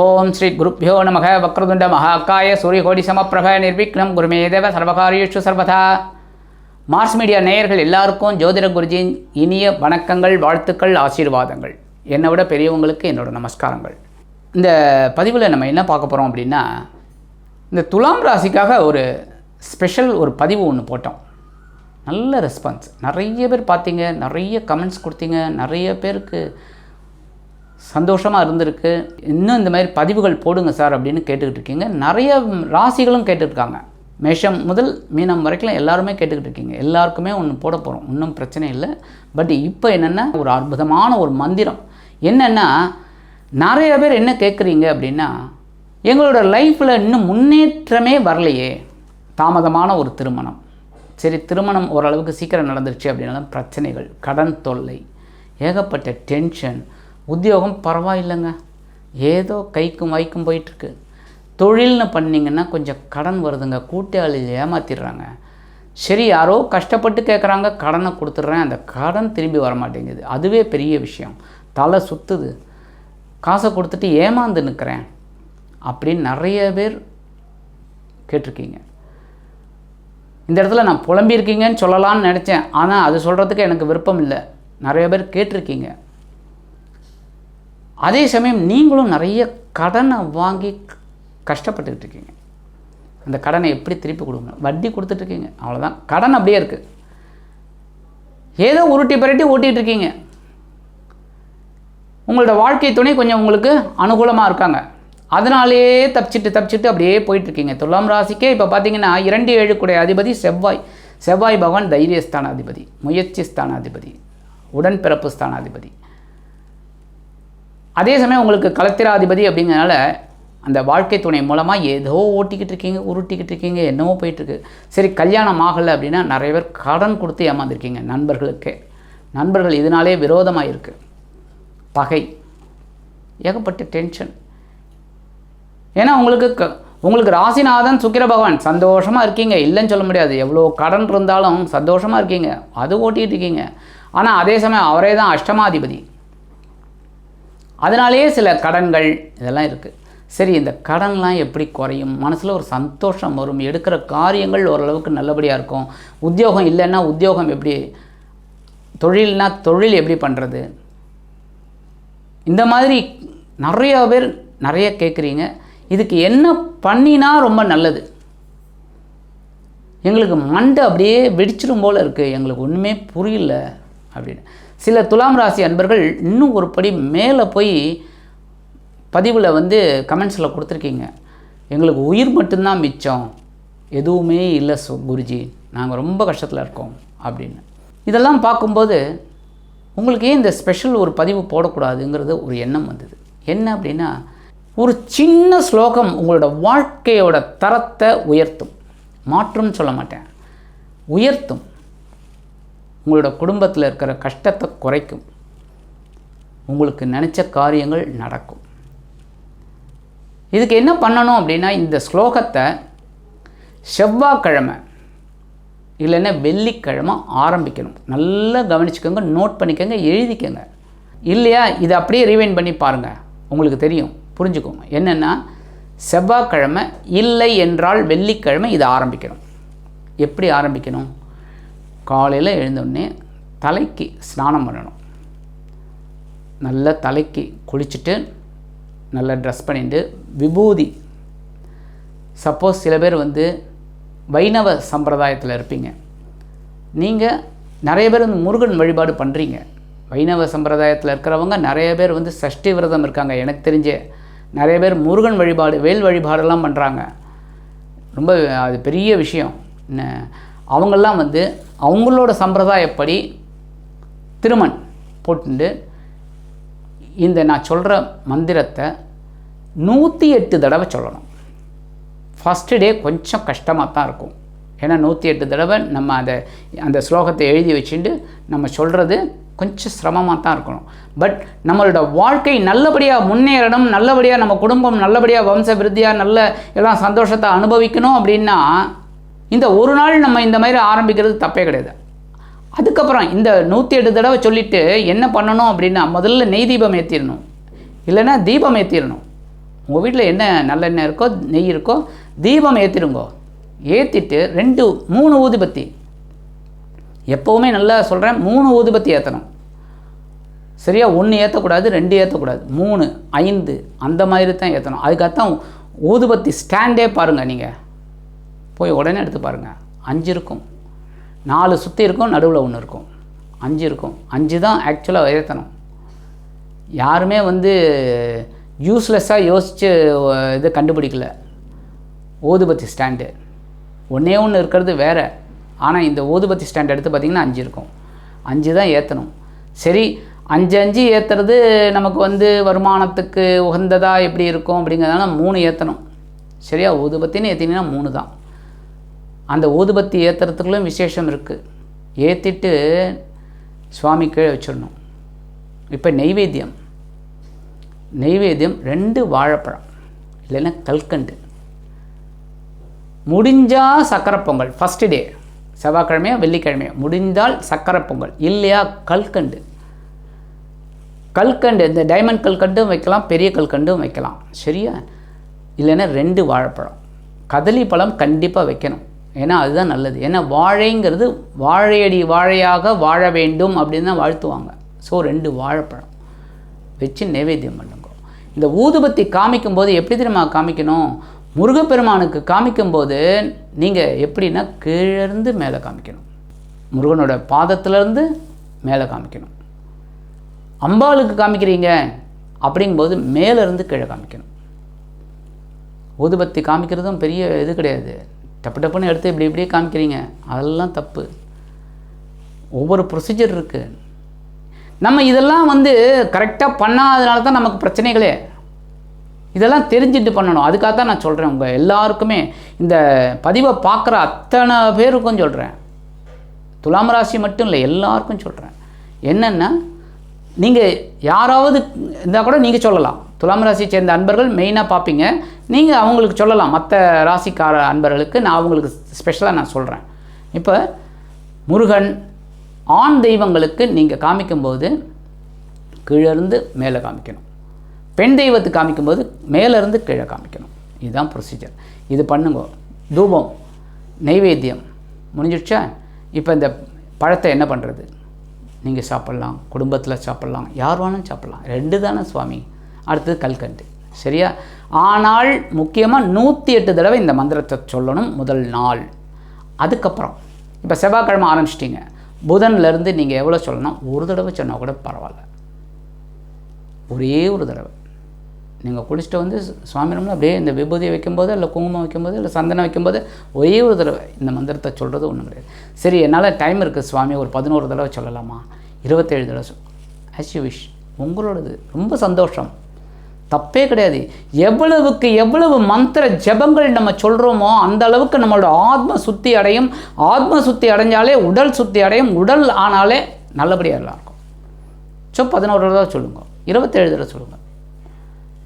ஓம் ஸ்ரீ குருப்பியோ நமக வக்ரதுண்ட மகாக்காய சூரியகோடி சமப்பிரப நிர்விக்னம். குருமேதேவ சர்வகாரியேஷு சர்வதா. மார்ஸ் மீடியா நேயர்கள் எல்லாருக்கும் ஜோதிட குருஜியின் இனிய வணக்கங்கள் வாழ்த்துக்கள் ஆசீர்வாதங்கள். என்னை விட பெரியவங்களுக்கு என்னோட நமஸ்காரங்கள். இந்த பதிவில் நம்ம என்ன பார்க்க போகிறோம் அப்படின்னா இந்த துலாம் ராசிக்காக ஒரு ஸ்பெஷல் ஒரு பதிவு ஒன்று போட்டோம். நல்ல ரெஸ்பான்ஸ். நிறைய பேர் பார்த்தீங்க நிறைய கமெண்ட்ஸ் கொடுத்தீங்க நிறைய பேருக்கு சந்தோஷமாக இருந்திருக்கு. இன்னும் இந்த மாதிரி பதிவுகள் போடுங்க சார் அப்படின்னு கேட்டுக்கிட்டு இருக்கீங்க. நிறைய ராசிகளும் கேட்டுருக்காங்க மேஷம் முதல் மீனம் வரைக்கும் எல்லாருமே கேட்டுக்கிட்டு இருக்கீங்க. எல்லாருக்குமே ஒன்று போட போகிறோம் ஒன்றும் பிரச்சனை இல்லை. பட் இப்போ என்னென்னா ஒரு அற்புதமான ஒரு மந்திரம். என்னென்னா நிறைய பேர் என்ன கேட்குறீங்க அப்படின்னா எங்களோட லைஃப்பில் இன்னும் முன்னேற்றமே வரலையே. தாமதமான ஒரு திருமணம். சரி திருமணம் ஓரளவுக்கு சீக்கிரம் நடந்துருச்சு அப்படின்னாலும் பிரச்சனைகள் கடன் தொல்லை ஏகப்பட்ட டென்ஷன் உத்தியோகம் பரவாயில்லைங்க. ஏதோ கைக்கும் வாய்க்கும் போயிட்டுருக்கு. தொழில்னு பண்ணிங்கன்னா கொஞ்சம் கடன் வருதுங்க. கூட்டாளி ஏமாத்திடுறாங்க. சரி யாரோ கஷ்டப்பட்டு கேட்குறாங்க கடனை கொடுத்துட்றேன். அந்த கடன் திரும்பி வர மாட்டேங்குது அதுவே பெரிய விஷயம். தலை சுற்றுது காசை கொடுத்துட்டு ஏமாந்து நிற்கிறேன் அப்படின்னு நிறைய பேர் கேட்டிருக்கீங்க. இந்த இடத்துல நான் புலம்பியிருக்கீங்கன்னு சொல்லலான்னு நினச்சேன். ஆனால் அது சொல்கிறதுக்கு எனக்கு விருப்பம் இல்லை. நிறைய பேர் கேட்டிருக்கீங்க. அதே சமயம் நீங்களும் நிறைய கடனை வாங்கி கஷ்டப்பட்டுக்கிட்டு இருக்கீங்க. அந்த கடனை எப்படி திருப்பி கொடுங்க? வட்டி கொடுத்துட்ருக்கீங்க அவ்வளோதான் கடன் அப்படியே இருக்குது ஏதோ உருட்டி பரட்டி ஓட்டிகிட்டு இருக்கீங்க. உங்களோட வாழ்க்கை துணை கொஞ்சம் உங்களுக்கு அனுகூலமாக இருக்காங்க. அதனாலேயே தப்பிச்சிட்டு தப்பிச்சிட்டு அப்படியே போயிட்டுருக்கீங்க துலாம் ராசிக்கே இப்போ பார்த்தீங்கன்னா இரண்டு ஏழுக்குடைய அதிபதி செவ்வாய். செவ்வாய் பகவான் தைரியஸ்தானாதிபதி முயற்சி ஸ்தானாதிபதி உடன்பிறப்பு ஸ்தானாதிபதி. அதே சமயம் உங்களுக்கு கலத்திராதிபதி அப்படிங்கிறனால அந்த வாழ்க்கை துணை மூலமாக ஏதோ ஓட்டிக்கிட்டு இருக்கீங்க உருட்டிக்கிட்டு இருக்கீங்க என்னவோ போயிட்டுருக்கு. சரி கல்யாணம் ஆகலை அப்படின்னா நிறைய பேர் கடன் கொடுத்து ஏமாந்துருக்கீங்க நண்பர்களுக்கு. நண்பர்கள் இதனாலே விரோதமாக இருக்குது பகை. ஏகப்பட்ட டென்ஷன் ஏன்னா உங்களுக்கு க உங்களுக்கு ராசிநாதன் சுக்கிர பகவான் சந்தோஷமாக இருக்கீங்க. இல்லைன்னு சொல்ல முடியாது. எவ்வளோ கடன் இருந்தாலும் சந்தோஷமாக இருக்கீங்க. அது ஓட்டிகிட்டு இருக்கீங்க. ஆனால் அதே சமயம் அவரே தான் அஷ்டமாதிபதி. அதனாலேயே சில கடன்கள் இதெல்லாம் இருக்குது சரி இந்த கடன்லாம் எப்படி குறையும்? மனசில் ஒரு சந்தோஷம் வரும். எடுக்கிற காரியங்கள் ஓரளவுக்கு நல்லபடியாக இருக்கும். உத்தியோகம் இல்லைன்னா உத்தியோகம் எப்படி? தொழில்னா தொழில் எப்படி பண்ணுறது இந்த மாதிரி நிறைய பேர் நிறைய கேட்குறீங்க இதுக்கு என்ன பண்ணினா ரொம்ப நல்லது? எங்களுக்கு மண்டை அப்படியே வெடிச்சிடும் போல் இருக்குது எங்களுக்கு ஒன்றுமே புரியல. அப்படின்னு. சில துலாம் ராசி அன்பர்கள் இன்னும் ஒரு படி மேலே போய் பதிவில் வந்து கமெண்ட்ஸில் கொடுத்துருக்கீங்க. எங்களுக்கு உயிர் மட்டும்தான் மிச்சம். எதுவுமே இல்லை சு குருஜி. நாங்கள் ரொம்ப கஷ்டத்தில் இருக்கோம் அப்படின்னு. இதெல்லாம் பார்க்கும்போது உங்களுக்கு ஏன் இந்த ஸ்பெஷல் ஒரு பதிவு போடக்கூடாதுங்கிறது ஒரு எண்ணம் வந்தது. என்ன அப்படின்னா ஒரு சின்ன ஸ்லோகம் உங்களோட வாழ்க்கையோட தரத்தை உயர்த்தும். மாற்றும்னு சொல்ல மாட்டேன். உயர்த்தும். உங்களோட குடும்பத்தில் இருக்கிற கஷ்டத்தை குறைக்கும். உங்களுக்கு நினச்ச காரியங்கள் நடக்கும். இதுக்கு என்ன பண்ணணும் அப்படின்னா இந்த ஸ்லோகத்தை செவ்வாய்க்கிழமை இல்லைன்னா வெள்ளிக்கிழமை ஆரம்பிக்கணும். நல்லா கவனிச்சுக்கோங்க நோட் பண்ணிக்கோங்க எழுதிக்கோங்க. இல்லையா? இதை அப்படியே ரிவைன் பண்ணி பாருங்கள் உங்களுக்கு தெரியும் புரிஞ்சுக்கோங்க. என்னென்னா செவ்வாய்க்கிழமை இல்லை என்றால் வெள்ளிக்கிழமை இதை ஆரம்பிக்கணும். எப்படி ஆரம்பிக்கணும்? காலையில் எழுந்தோடனே தலைக்கு ஸ்நானம் பண்ணணும். நல்ல தலைக்கு குளிச்சுட்டு நல்லா ட்ரெஸ் பண்ணிட்டு விபூதி. சப்போஸ் சில பேர் வந்து வைணவ சம்பிரதாயத்தில் இருப்பீங்க. நீங்கள் நிறைய பேர் வந்து முருகன் வழிபாடு பண்ணுறீங்க வைணவ சம்பிரதாயத்தில் இருக்கிறவங்க நிறைய பேர் வந்து சஷ்டி விரதம் இருக்காங்க. எனக்கு தெரிஞ்சே நிறைய பேர் முருகன் வழிபாடு வேல் வழிபாடெல்லாம் பண்ணுறாங்க ரொம்ப அது பெரிய விஷயம். அவங்கெல்லாம் வந்து அவங்களோட சம்பிரதாயப்படி திருமண் போட்டுண்டு. இந்த நான் சொல்கிற மந்திரத்தை நூற்றி எட்டு தடவை சொல்லணும். ஃபஸ்ட்டு டே கொஞ்சம் கஷ்டமாக தான் இருக்கும். ஏன்னா நூற்றி எட்டு தடவை நம்ம அதை அந்த ஸ்லோகத்தை எழுதி வச்சுட்டு நம்ம சொல்கிறது கொஞ்சம் சிரமமாக தான் இருக்கணும். பட் நம்மளோட வாழ்க்கை நல்லபடியாக முன்னேறணும் நல்லபடியாக நம்ம குடும்பம் நல்லபடியாக வம்ச விருத்தியாக நல்ல எல்லாம் சந்தோஷத்தை அனுபவிக்கணும் அப்படின்னா இந்த ஒரு நாள் நம்ம இந்த மாதிரி ஆரம்பிக்கிறது தப்பே கிடையாது. அதுக்கப்புறம் இந்த நூற்றி எட்டு தடவை சொல்லிவிட்டு என்ன பண்ணணும் அப்படின்னா முதல்ல நெய் தீபம் ஏற்றிடணும் இல்லைன்னா தீபம் ஏற்றிடணும் உங்கள் வீட்டில் என்ன நல்லெண்ணெய் இருக்கோ நெய் இருக்கோ தீபம் ஏற்றிடுங்கோ ஏற்றிட்டு ரெண்டு மூணு ஊதுபத்தி. எப்போவுமே நல்லா சொல்கிறேன் மூணு ஊதுபத்தி ஏற்றணும் சரியா ஒன்று ஏற்றக்கூடாது ரெண்டு ஏற்றக்கூடாது மூணு ஐந்து அந்த மாதிரி தான் ஏற்றணும் அதுக்காகத்தான் ஊதுபத்தி ஸ்டாண்டே பாருங்கள் நீங்கள் போய் உடனே எடுத்து பாருங்கள் அஞ்சு இருக்கும். நாலு சுற்றி இருக்கும் நடுவில் ஒன்று இருக்கும். அஞ்சு இருக்கும். அஞ்சு தான் ஆக்சுவலாக ஏற்றணும் யாருமே வந்து யூஸ்லெஸ்ஸாக யோசித்து இது கண்டுபிடிக்கல. ஊதுபத்தி ஸ்டாண்டு. ஒன்றே ஒன்று இருக்கிறது வேறு. ஆனால் இந்த ஊதுபத்தி ஸ்டாண்ட் எடுத்து பார்த்திங்கன்னா அஞ்சு இருக்கும். அஞ்சு தான் ஏற்றணும் சரி அஞ்சு அஞ்சு ஏற்றுறது நமக்கு வந்து வருமானத்துக்கு உகந்ததாக எப்படி இருக்கும் அப்படிங்கிறதுனால மூணு ஏற்றணும் சரியா? ஊதுபத்தின்னு ஏற்றினீங்கன்னா மூணு தான். அந்த ஊதுபத்தி ஏற்றுறதுக்குள்ளும் விசேஷம் இருக்குது ஏற்றிட்டு சுவாமி கீழே வச்சிடணும். இப்போ நெய்வேத்தியம். நெய்வேத்தியம் ரெண்டு வாழைப்பழம் இல்லைன்னா கல்கண்டு. முடிஞ்சால் சக்கரை பொங்கல் ஃபஸ்ட்டு டே செவ்வாய்க்கிழமையோ வெள்ளிக்கிழமையோ. முடிந்தால் சக்கரை பொங்கல் இல்லையா கல்கண்டு. கல்கண்டு இந்த டைமண்ட் கல்கண்டும் வைக்கலாம் பெரிய கல்கண்டும் வைக்கலாம். சரியா? இல்லைன்னா ரெண்டு வாழைப்பழம். கதலி பழம் கண்டிப்பாக வைக்கணும். ஏன்னா அதுதான் நல்லது. ஏன்னா வாழைங்கிறது வாழையடி வாழையாக வாழ வேண்டும் அப்படின்னு தான் வாழ்த்துவாங்க. ஸோ ரெண்டு வாழைப்பழம் வச்சு நைவேத்தியம் பண்ணுங்க. இந்த ஊதுபத்தி காமிக்கும்போது எப்படி தெரியுமா காமிக்கணும்? முருகப்பெருமானுக்கு காமிக்கும்போது நீங்கள் எப்படின்னா கீழேருந்து மேலே காமிக்கணும். முருகனோட பாதத்திலேருந்து மேலே காமிக்கணும். அம்பாளுக்கு காமிக்கிறீங்க அப்படிங்கும்போது மேலேருந்து கீழே காமிக்கணும். ஊதுபத்தி காமிக்கிறதும் பெரிய இது கிடையாது. டப்பு டப்புன்னு எடுத்து இப்படி இப்படியே காமிக்கிறீங்க. அதெல்லாம் தப்பு. ஒவ்வொரு ப்ரொசீஜர் இருக்குது நம்ம இதெல்லாம் வந்து கரெக்டாக பண்ணாதனால தான் நமக்கு பிரச்சனைகளே. இதெல்லாம் தெரிஞ்சுட்டு பண்ணணும். அதுக்காக தான் நான் சொல்கிறேன் உங்கள் எல்லாருக்குமே. இந்த பதிவை பார்க்குற அத்தனை பேருக்கும் சொல்கிறேன் துலாம் ராசி மட்டும் இல்லை எல்லாருக்கும் சொல்கிறேன் என்னென்னா நீங்கள் யாராவது இருந்தால் கூட நீங்கள் சொல்லலாம். துலாம் ராசியை சேர்ந்த அன்பர்கள் மெயினாக பார்ப்பீங்க. நீங்கள் அவங்களுக்கு சொல்லலாம். மற்ற ராசிக்கார அன்பர்களுக்கு நான் அவங்களுக்கு ஸ்பெஷலாக நான் சொல்கிறேன் இப்போ முருகன் ஆண் தெய்வங்களுக்கு நீங்கள் காமிக்கும்போது கீழேருந்து மேலே காமிக்கணும். பெண் தெய்வத்துக்கு காமிக்கும்போது மேலேருந்து கீழே காமிக்கணும். இதுதான் ப்ரொசீஜர் இது பண்ணுங்க. தூபம் நெய்வேத்தியம் முடிஞ்சிடுச்சா? இப்போ இந்த பழத்தை என்ன பண்ணுறது நீங்கள் சாப்பிட்லாம். குடும்பத்தில் சாப்பிட்லாம். யார் வேணாலும் சாப்பிட்லாம். ரெண்டு தானே சுவாமி. அடுத்தது கல்கண்டு. சரியா? ஆனால் முக்கியமாக நூற்றி எட்டு தடவை இந்த மந்திரத்தை சொல்லணும் முதல் நாள். அதுக்கப்புறம் இப்போ செவ்வாய்க்கிழமை ஆரம்பிச்சிட்டிங்க. புதன்லேருந்து நீங்கள் எவ்வளோ சொல்லணும்? ஒரு தடவை சொன்னால் கூட பரவாயில்ல. ஒரே ஒரு தடவை. நீங்கள் குளிச்சுட்டு வந்து சுவாமி ரூமில் அப்படியே இந்த விபூதியை வைக்கும்போது இல்லை குங்குமம் வைக்கும்போது இல்லை சந்தனம் வைக்கும்போது ஒரே ஒரு தடவை இந்த மந்திரத்தை சொல்கிறது ஒன்றும் கிடையாது. சரி என்னால் டைம் இருக்குது சுவாமி ஒரு பதினோரு தடவை சொல்லலாமா? இருபத்தேழு தடவை சொல். ஆஸ் யூ விஷ் உங்களோடது. ரொம்ப சந்தோஷம். தப்பே கிடையாது. எவ்வளவுக்கு எவ்வளவு மந்திர ஜபங்கள் நம்ம சொல்கிறோமோ அந்த அளவுக்கு நம்மளோட ஆத்ம சுத்தி அடையும். ஆத்ம சுத்தி அடைஞ்சாலே உடல் சுத்தி அடையும். உடல் ஆனாலே நல்லபடியாக எல்லாம் இருக்கும். ஸோ பதினோரு தடவை சொல்லுங்க. இருபத்தேழு தடவை சொல்லுங்கள்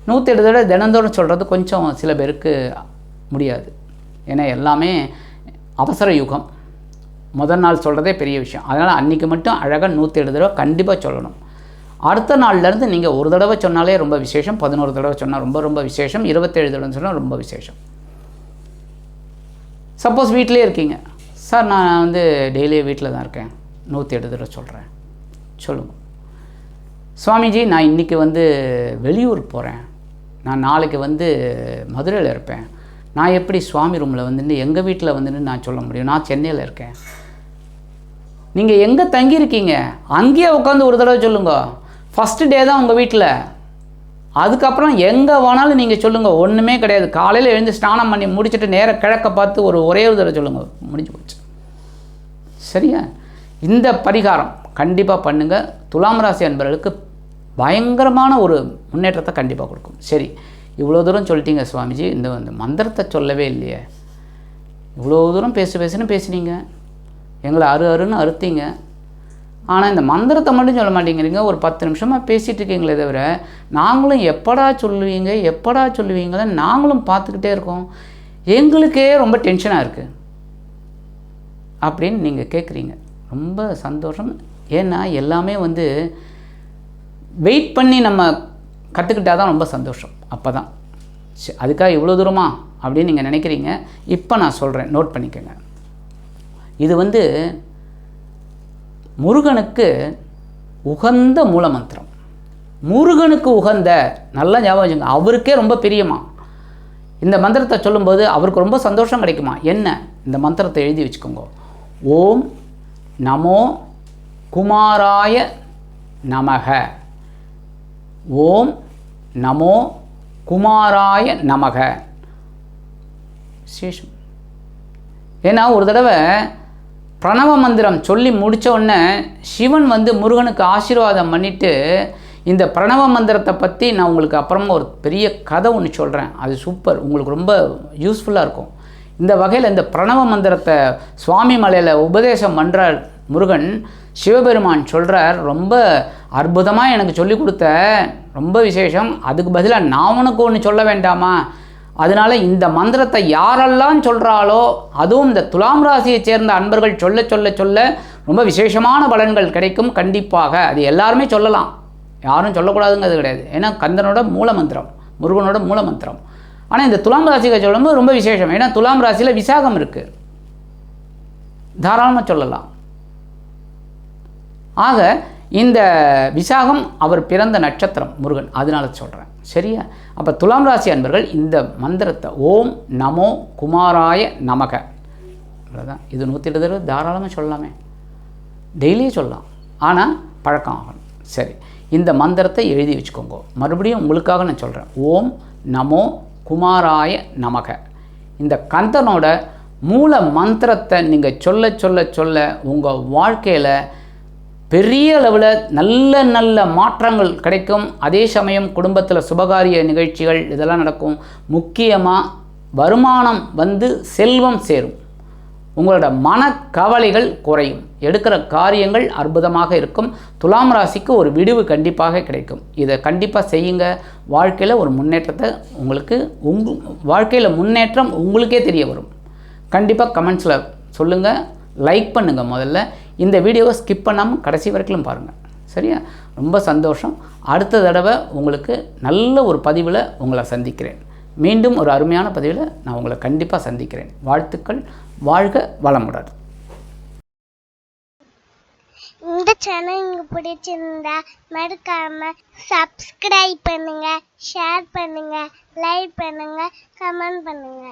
நூற்றி தடவை தினந்தோறும் சொல்கிறது கொஞ்சம் சில பேருக்கு முடியாது. ஏன்னா எல்லாமே அவசர யுகம். முதல் நாள் சொல்கிறதே பெரிய விஷயம். அதனால் அன்றைக்கி மட்டும் அழகாக நூற்றி தடவை கண்டிப்பாக சொல்லணும். அடுத்த நாள்லேருந்து நீங்கள் ஒரு தடவை சொன்னாலே ரொம்ப விசேஷம் பதினோரு தடவை சொன்னால் ரொம்ப ரொம்ப விசேஷம் இருபத்தேழு தடவை சொன்னால் ரொம்ப விசேஷம். சப்போஸ் வீட்டிலே இருக்கீங்க. சார் நான் வந்து டெய்லி வீட்டில் தான் இருக்கேன். நூற்றி எட்டு தடவை சொல்கிறேன் சொல்லுங்கள் சுவாமிஜி நான் இன்றைக்கி வந்து வெளியூர் போகிறேன் நான் நாளைக்கு வந்து மதுரையில் இருப்பேன். நான் எப்படி சுவாமி ரூமில் வந்துட்டு எங்கள் வீட்டில் வந்துட்டு நான் சொல்ல முடியும்? நான் சென்னையில் இருக்கேன். நீங்கள் எங்கே தங்கியிருக்கீங்க? அங்கேயே உட்காந்து ஒரு தடவை சொல்லுங்கள் ஃபஸ்ட்டு டே தான் உங்கள் வீட்டில் அதுக்கப்புறம் எங்கே வேணாலும் நீங்கள் சொல்லுங்கள் ஒன்றுமே கிடையாது. காலையில் எழுந்து ஸ்நானம் பண்ணி முடிச்சுட்டு நேராக கிழக்க பார்த்து ஒரு ஒரே ஒரு தடவை சொல்லுங்கள் முடிஞ்சு போச்சு. சரியா? இந்த பரிகாரம் கண்டிப்பாக பண்ணுங்கள் துலாம் ராசி அன்பர்களுக்கு பயங்கரமான ஒரு முன்னேற்றத்தை கண்டிப்பாக கொடுக்கும். சரி இவ்வளோ தூரம் சொல்லிட்டீங்க சுவாமிஜி. இந்த இந்த மந்திரத்தை சொல்லவே இல்லையே. இவ்வளோ தூரம் பேசு பேசுன்னு பேசுனீங்க. எங்களை அரு அருன்னு அறுத்தீங்க. ஆனால் இந்த மந்திரத்தை மட்டும் சொல்ல மாட்டேங்கிறீங்க. ஒரு பத்து நிமிஷமாக பேசிகிட்டு இருக்கீங்களே தவிர நாங்களும் எப்படா சொல்லுவீங்க எப்படா சொல்லுவீங்கன்னு நாங்களும் பார்த்துக்கிட்டே இருக்கோம். எங்களுக்கே ரொம்ப டென்ஷனாக இருக்குது அப்படின்னு நீங்கள் கேட்குறீங்க ரொம்ப சந்தோஷம். ஏன்னா எல்லாமே வந்து வெயிட் பண்ணி நம்ம கற்றுக்கிட்டால் தான் ரொம்ப சந்தோஷம். அப்போ தான் சரி, அதுக்காக இவ்வளோ தூரமா? அப்படின்னு நீங்கள் நினைக்கிறீங்க. இப்போ நான் சொல்கிறேன் நோட் பண்ணிக்கோங்க. இது வந்து முருகனுக்கு உகந்த மூலமந்திரம். முருகனுக்கு உகந்த நல்லா ஞாபகம் வச்சுங்க அவருக்கே ரொம்ப பிரியமா. இந்த மந்திரத்தை சொல்லும்போது அவருக்கு ரொம்ப சந்தோஷம் கிடைக்குமா? என்ன? இந்த மந்திரத்தை எழுதி வச்சுக்கோங்க. ஓம் நமோ குமாராய நமக. ஓம் நமோ குமாராய நமக. விசேஷம். ஏன்னா ஒரு தடவை பிரணவ மந்திரம் சொல்லி முடித்த உடனே சிவன் வந்து முருகனுக்கு ஆசீர்வாதம் பண்ணிட்டு இந்த பிரணவ மந்திரத்தை பற்றி நான் உங்களுக்கு அப்புறமா ஒரு பெரிய கதை ஒன்று சொல்கிறேன் அது சூப்பர் உங்களுக்கு ரொம்ப யூஸ்ஃபுல்லாக இருக்கும். இந்த வகையில் இந்த பிரணவ மந்திரத்தை சுவாமி மலையில் உபதேசம் பண்ணுறார் முருகன் சிவபெருமான் சொல்கிறார் ரொம்ப அற்புதமாக எனக்கு சொல்லி கொடுத்த ரொம்ப விசேஷம். அதுக்கு பதிலாக நான் உனக்கு ஒன்று சொல்ல வேண்டாமா? அதனால இந்த மந்திரத்தை யாரெல்லாம் சொல்கிறாளோ அதுவும் இந்த துலாம் ராசியை சேர்ந்த அன்பர்கள் சொல்ல சொல்ல சொல்ல ரொம்ப விசேஷமான பலன்கள் கிடைக்கும். கண்டிப்பாக அது எல்லாருமே சொல்லலாம். யாரும் சொல்லக்கூடாதுங்கிறது கிடையாது. ஏன்னா கந்தனோட மூல மந்திரம் முருகனோட மூல மந்திரம் ஆனால் இந்த துலாம் ராசிக்கு சொல்லும்போது ரொம்ப விசேஷம். ஏன்னா துலாம் ராசியில் விசாகம் இருக்குது தாராளமாக சொல்லலாம். ஆக இந்த விசாகம் அவர் பிறந்த நட்சத்திரம் முருகன். அதனால சொல்கிறேன் சரியா? அப்போ துலாம் ராசி அன்பர்கள் இந்த மந்திரத்தை ஓம் நமோ குமாராய நமக. அவ்வளோதான் இது நூற்றி இருபது தடவை தாராளமாக சொல்லலாமே. டெய்லியும் சொல்லலாம். ஆனால் பழக்கம் ஆகணும். சரி. இந்த மந்திரத்தை எழுதி வச்சுக்கோங்க. மறுபடியும் உங்களுக்காக நான் சொல்கிறேன் ஓம் நமோ குமாராய நமக. இந்த கந்தனோட மூல மந்திரத்தை நீங்கள் சொல்ல சொல்ல சொல்ல உங்கள் வாழ்க்கையில் பெரிய அளவில் நல்ல நல்ல மாற்றங்கள் கிடைக்கும். அதே சமயம் குடும்பத்தில் சுபகாரிய நிகழ்ச்சிகள் இதெல்லாம் நடக்கும். முக்கியமாக வருமானம் வந்து செல்வம் சேரும். உங்களோட மனக்கவலைகள் குறையும். எடுக்கிற காரியங்கள் அற்புதமாக இருக்கும். துலாம் ராசிக்கு ஒரு விடிவு கண்டிப்பாக கிடைக்கும். இதை கண்டிப்பாக செய்யுங்க. வாழ்க்கையில் ஒரு முன்னேற்றத்தை உங்களுக்கு உங்கள் வாழ்க்கையில் முன்னேற்றம் உங்களுக்கே தெரிய வரும். கண்டிப்பாக கமெண்ட்ஸில் சொல்லுங்கள் லைக் பண்ணுங்கள் முதல்ல. இந்த வீடியோவை ஸ்கிப் பண்ணாமல் கடைசி வரைக்கும் பாருங்கள் சரியா? ரொம்ப சந்தோஷம். அடுத்த தடவை உங்களுக்கு நல்ல ஒரு பதிவில் உங்களை சந்திக்கிறேன். மீண்டும் ஒரு அருமையான பதிவில் நான் உங்களை கண்டிப்பாக சந்திக்கிறேன். வாழ்த்துக்கள். வாழ்க வளமுடன். இந்த சேனல் உங்களுக்கு பிடிச்சிருந்தா மறக்காம சப்ஸ்கிரைப் பண்ணுங்க ஷேர் பண்ணுங்க லைக் பண்ணுங்க கமெண்ட் பண்ணுங்க.